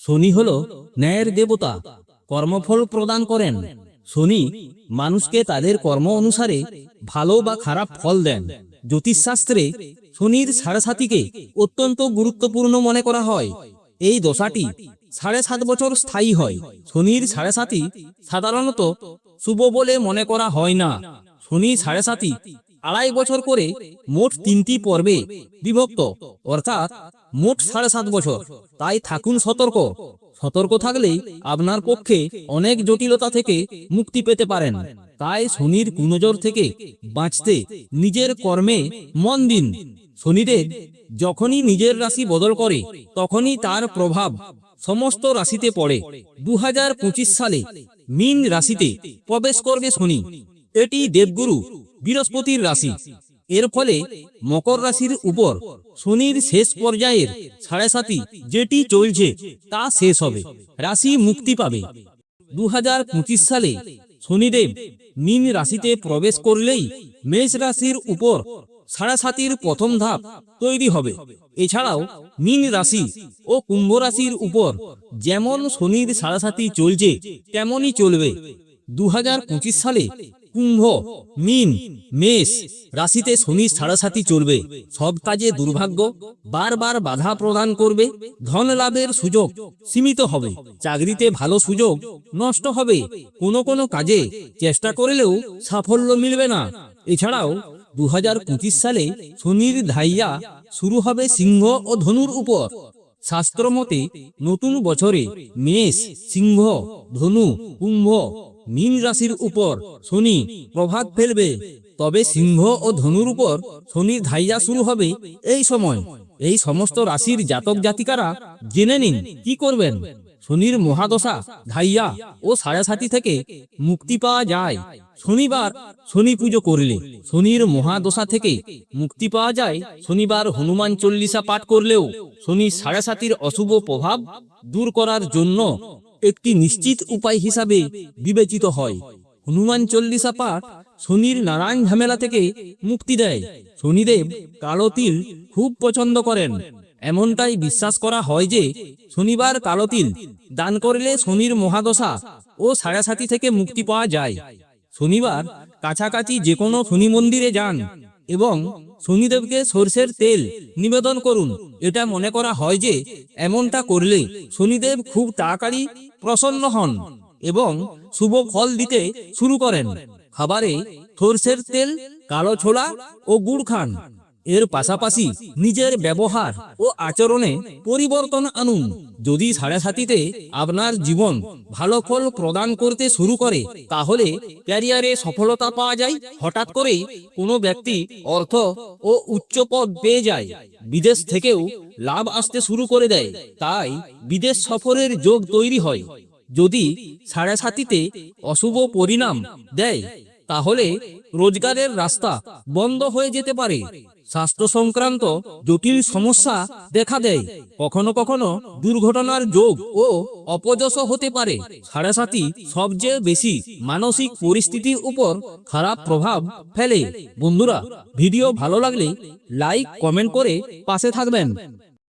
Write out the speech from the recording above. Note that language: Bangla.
শনি হল ন্যায়ের দেবতা, কর্মফল প্রদান করেন। শনি মানুষকে তাদের কর্ম অনুসারে ভালো বা খারাপ ফল দেন। জ্যোতিষশাস্ত্রে শনির সাড়ে সাতিকে অত্যন্ত গুরুত্বপূর্ণ মনে করা হয়। এই দশাটি সাড়ে সাত বছর স্থায়ী হয়। শনির সাড়ে সাতি সাধারণত শুভ বলে মনে করা হয় না। শনি সাড়ে সাতি আড়াই বছর করে মোট তিনটি পর্বে বিভক্ত, অর্থাৎ মোট সাড়ে সাত বছর। তাই থাকুন সতর্ক। সতর্ক থাকলেই আপনার পক্ষে অনেক জটিলতা থেকে মুক্তি পেতে পারেন। তাই শনির কুনজর থেকে বাঁচতে নিজের কর্মে মন দিন। শনিদেব যখনই নিজের রাশি বদল করে, তখনই তার প্রভাব সমস্ত রাশিতে পড়ে। দু হাজার পঁচিশ সালে মীন রাশিতে প্রবেশ করবে শনি। এটি দেবগুরু বৃহস্পতির রাশি। এর ফলে মকর রাশির উপর শনির শেষ পর্যায়ের সাড়ে সাতি যেটি চলছে, তা শেষ হবে। রাশি মুক্তি পাবে। দু হাজার পঁচিশ সালে শনিদেব মীন রাশিতে প্রবেশ করলেই মেষ রাশির উপর সাড়ে সাতির প্রথম ধাপ তৈরি হবে। এছাড়াও মীন রাশি ও কুম্ভ রাশির উপর যেমন শনির সাড়ে সাতি চলছে, তেমনই চলবে। দু হাজার পঁচিশ সালে কুম্ভ, মিন, মেষ রাশিতে শনি সাড়ে সাতি চলবে। সব কাজে দুর্ভাগ্য, বারবার বাধা প্রদান করবে, ধন লাভের সুযোগ সীমিত হবে। চাকরিতে ভালো সুযোগ নষ্ট হবে। কোনো কোনো কাজে চেষ্টা করলেও সাফল্য মিলবে না। এছাড়াও দু হাজার পঁচিশ সালে শনির ধাইয়া শুরু হবে সিংহ ও ধনুর উপর। শাস্ত্র মতে নতুন বছরে মেষ, সিংহ, ধনু, কুম্ভ মীন রাশির উপর শনি প্রভাব ফেলবে, তবে সিংহ ও ধনুর উপর শনির ধাইয়া শুরু হবে এই সময়। এই সমস্ত রাশির জাতক জাতিকারা জেনে নিন কি করবেন। শনির মহাদশা, ধাইয়া ও সাড়ে থেকে মুক্তি পাওয়া যায়। শনিবার শনি পুজো করলে শনির মহাদশা থেকে মুক্তি পাওয়া যায়। শনিবার হনুমান চল্লিশা পাঠ করলেও শনি সাড়ে অশুভ প্রভাব দূর করার জন্য একটি নিশ্চিত উপায় হিসাবে বিবেচিত হয়। হনুমান চল্লিশা পাঠ শনির নারায়ণ ঝামেলা থেকে মুক্তি দেয়। শনিদেব কালো তিল খুব পছন্দ করেন। এমনটাই বিশ্বাস করা হয় যে, শনিবার কালো তিল দান করলে শনির মহাদশা ও সাড়ে থেকে মুক্তি পাওয়া যায়। শনিবার কাছাকাছি যে কোনো শনি মন্দিরে যান। এবং শনিদেবকে সর্ষের তেল নিবেদন করুন। এটা মনে করা হয় যে, এমনটা করলে শনিদেব খুব তাড়াতাড়ি প্রসন্ন হন এবং শুভ ফল দিতে শুরু করেন। খাবারে সর্ষের তেল, কালো ছোলা ও গুড় খান। এর পাশাপাশি নিজের ব্যবহার ও আচরণে পরিবর্তন আনুন। যদি সাড়ে সাতিতে আপনার জীবন ভালো ফল প্রদান করতে শুরু করে, তাহলে ক্যারিয়ারে সফলতা পাওয়া যায়। হঠাৎ করেই কোনো ব্যক্তি অর্থ ও উচ্চ পদ পেয়ে যায়। বিদেশ থেকেও লাভ আসতে শুরু করে দেয়। তাই বিদেশ সফরের যোগ তৈরি হয়। যদি সাড়ে সাতিতে অশুভ পরিণাম দেয় তাহলে রোজগারের রাস্তা বন্ধ হয়ে যেতে পারে। স্বাস্থ্য সংক্রান্ত জটিল সমস্যা দেখা দেয়। কখনো কখনো দুর্ঘটনার যোগ ও অপযশ হতে পারে। সাড়ে সবচেয়ে বেশি মানসিক পরিস্থিতির উপর খারাপ প্রভাব ফেলে। বন্ধুরা, ভিডিও ভালো লাগলে লাইক, কমেন্ট করে পাশে থাকবেন।